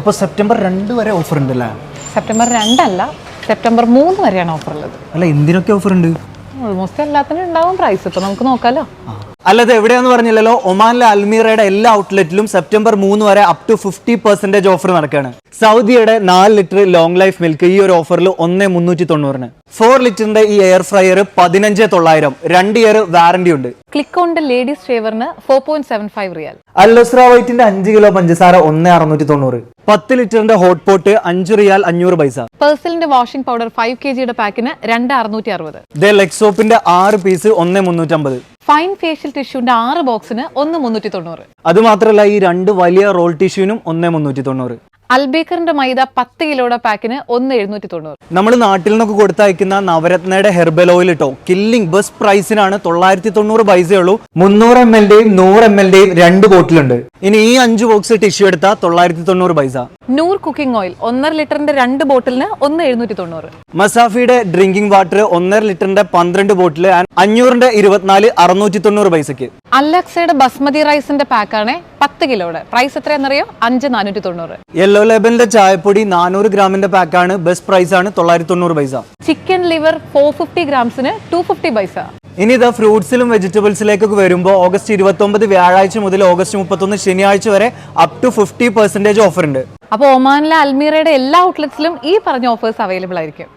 അപ്പോൾ സെപ്റ്റംബർ രണ്ട് വരെ ഓഫർ ഉണ്ടല്ലേ? സെപ്റ്റംബർ രണ്ടല്ല സെപ്റ്റംബർ മൂന്ന് വരെയാണ് ഓഫർ ഉള്ളത്. അല്ല എന്തിനൊക്കെ ഓഫർ ഉണ്ട്? ഓൾമോസ്റ്റ് എല്ലാത്തിനും ഉണ്ടാവും പ്രൈസ് ഇപ്പോൾ നമുക്ക് നോക്കാലോ. അല്ലത് എവിടെയാന്ന് പറഞ്ഞില്ലല്ലോ ഒമാനിലെ അൽമീറയുടെ എല്ലാ ഔട്ട്ലെറ്റിലും സെപ്റ്റംബർ മൂന്ന് വരെ up to fifty percentage offer നടക്കുകയാണ്. സൗദിയുടെ നാല് ലിറ്റർ ലോങ് ലൈഫ് മിൽക്ക് ഈ ഒരു ഓഫറിൽ ഒന്ന് മുന്നൂറ്റി തൊണ്ണൂറിന് ഫോർ ലിറ്ററിന്റെ ഈ എയർ ഫ്രയർ പതിനഞ്ച് തൊള്ളായിരം രണ്ട് ഇയർ വാറന്റി ഉണ്ട്. Click on ladies ഫേവറിന് four point seven five riyal. അല്ലോസ്ര വൈറ്റിന്റെ അഞ്ച് കിലോ പഞ്ചസാര ഒന്ന് അറുന്നൂറ്റി തൊണ്ണൂറ് പത്ത് ലിറ്ററിന്റെ ഹോട്ട് പോട്ട് അഞ്ച് റിയാൽ അഞ്ഞൂറ് പൈസ. പേഴ്സലിന്റെ വാഷിംഗ് പൗഡർ ഫൈവ് കെ ജിയുടെ പാക്കിന് രണ്ട് അറുന്നൂറ്റി അറുപത് ദ ലെക്സോപ്പിന്റെ ആറ് പീസ് ഒന്ന് മുന്നൂറ്റമ്പത്. ഫൈൻ ഫേഷ്യൽ ടിഷ്യൂന്റെ ആറ് ബോക്സിന് ഒന്ന് മുന്നൂറ്റി തൊണ്ണൂറ് അത് മാത്രമല്ല ഈ രണ്ട് വലിയ റോൾ ടിഷ്യൂനും ഒന്ന് മുന്നൂറ്റി തൊണ്ണൂറ് അൽബേക്കറിന്റെ മൈദ പത്ത് കിലോയുടെ പാക്കിന് ഒന്ന് എഴുന്നൂറ്റി തൊണ്ണൂറ് നമ്മൾ നാട്ടിൽ നിന്നൊക്കെ കൊടുത്തയക്കുന്ന നവരത്നയുടെ ഹെർബൽ ഓയിൽ ഇട്ടോ കില്ലിംഗ് ബസ് പ്രൈസിനാണ് തൊള്ളായിരത്തി തൊണ്ണൂറ് പൈസയുള്ളൂ മുന്നൂറ് എം എൽന്റെയും നൂറ് എം എൽന്റെയും രണ്ട് ബോട്ടിലുണ്ട് ഇനി ഈ അഞ്ച് ബോക്സ് ടിഷ്യൂ എടുത്താൽ തൊള്ളായിരത്തി തൊണ്ണൂറ് പൈസ. നൂർ കുക്കിംഗ് ഓയിൽ ഒന്നര ലിറ്ററിന്റെ രണ്ട് ബോട്ടിലിന് ഒന്ന് എഴുന്നൂറ്റി തൊണ്ണൂറ് മസാഫിയുടെ ഡ്രിങ്കിംഗ് വാട്ടർ ഒന്നര ലിറ്ററിന്റെ പന്ത്രണ്ട് ബോട്ടിൽ അഞ്ഞൂറിന്റെ ഇരുപത്തിനാല് അറുന്നൂറ്റി തൊണ്ണൂറ് പൈസക്ക്. അലക്സയുടെ ബസ്മതി റൈസിന്റെ പാക്കാണ് പത്ത് കിലോയുടെ. പ്രൈസ് എത്രയാണെന്നറിയോ അഞ്ച് നാനൂറ്റി തൊണ്ണൂറ് യെല്ലോ ലേബലിന്റെ ചായപ്പൊടി നാനൂറ് ഗ്രാമിന്റെ പാക്കാണ്. ബെസ്റ്റ് പ്രൈസ് ആണ് തൊള്ളായിരത്തി തൊണ്ണൂറ് paisa. Chicken liver four fifty ഗ്രാംസിന് two fifty പൈസ. ഇനി ഇത് ഫ്രൂട്ട്സിലും വെജിറ്റബിൾസിലേക്കൊക്കെ വരുമ്പോൾ ഓഗസ്റ്റ് ഇരുപത്തൊമ്പത് വ്യാഴാഴ്ച മുതൽ ഓഗസ്റ്റ് മുപ്പത്തൊന്ന് ശനിയാഴ്ച വരെ up to fifty percentage offer ഉണ്ട്. അപ്പോൾ ഒമാനിലെ അൽമീറയുടെ എല്ലാ ഔട്ട്ലെറ്റ്സിലും ഈ പറഞ്ഞ ഓഫേഴ്സ് അവൈലബിൾ ആയിരിക്കും.